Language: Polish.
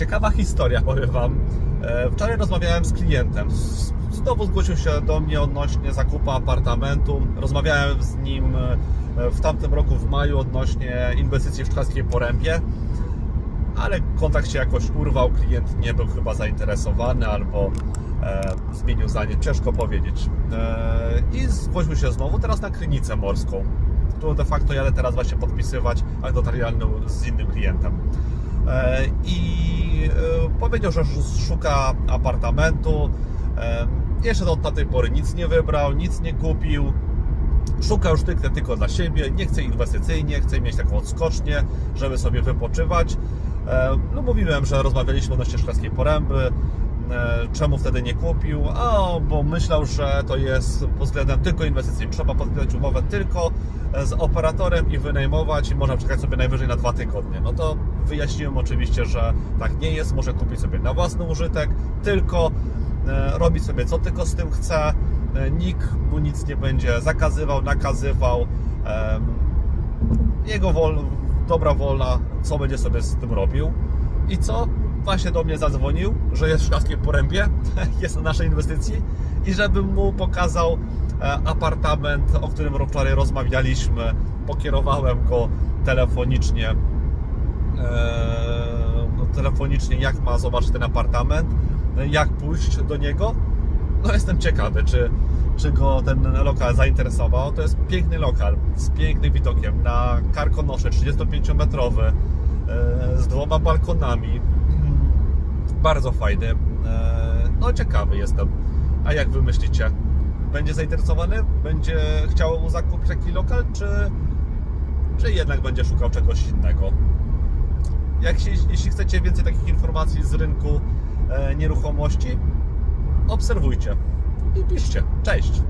Ciekawa historia, powiem Wam. E, Wczoraj rozmawiałem z klientem. Znowu zgłosił się do mnie odnośnie zakupu apartamentu. Rozmawiałem z nim e, w tamtym roku w maju odnośnie inwestycji w Czkarskiej Porębie, ale kontakt się jakoś urwał. Klient nie był chyba zainteresowany albo e, zmienił zdanie. Ciężko powiedzieć. I zgłosił się znowu teraz na Krynicę Morską. Tu de facto jadę teraz właśnie podpisywać akt notarialny z innym klientem. E, I e, powiedział, że szuka apartamentu. E, Jeszcze do tej pory nic nie wybrał, nic nie kupił. Szuka już tylko, tylko dla siebie, nie chce inwestycyjnie, chce mieć taką odskocznię, żeby sobie wypoczywać. No mówiłem, że rozmawialiśmy odnośnie Szklarskiej Poręby, czemu wtedy nie kupił, a bo myślał, że to jest pod względem tylko inwestycyjnym. Trzeba podpisać umowę tylko e, z operatorem i wynajmować i można czekać sobie najwyżej na dwa tygodnie. No to wyjaśniłem oczywiście, że tak nie jest, może kupić sobie na własny użytek, tylko e, robić sobie co tylko z tym chce, e, nikt mu nic nie będzie zakazywał, nakazywał. Jego wol, dobra wola, co będzie sobie z tym robił. I co? Właśnie do mnie zadzwonił, że jest w Szklarskiej Porębie, jest na naszej inwestycji i żebym mu pokazał e, apartament, o którym wczoraj rozmawialiśmy. Pokierowałem go telefonicznie e, no, telefonicznie, jak ma zobaczyć ten apartament, jak pójść do niego. No jestem ciekawy, czy, czy go ten lokal zainteresował. To jest piękny lokal z pięknym widokiem na Karkonosze, 35-metrowy, e, z dwoma balkonami. Bardzo fajny. E, No ciekawy jestem. A jak wy myślicie? Będzie zainteresowany? Będzie chciał zakupić taki lokal, czy, czy jednak będzie szukał czegoś innego? Jak się, jeśli chcecie więcej takich informacji z rynku e, nieruchomości, obserwujcie i piszcie. Cześć!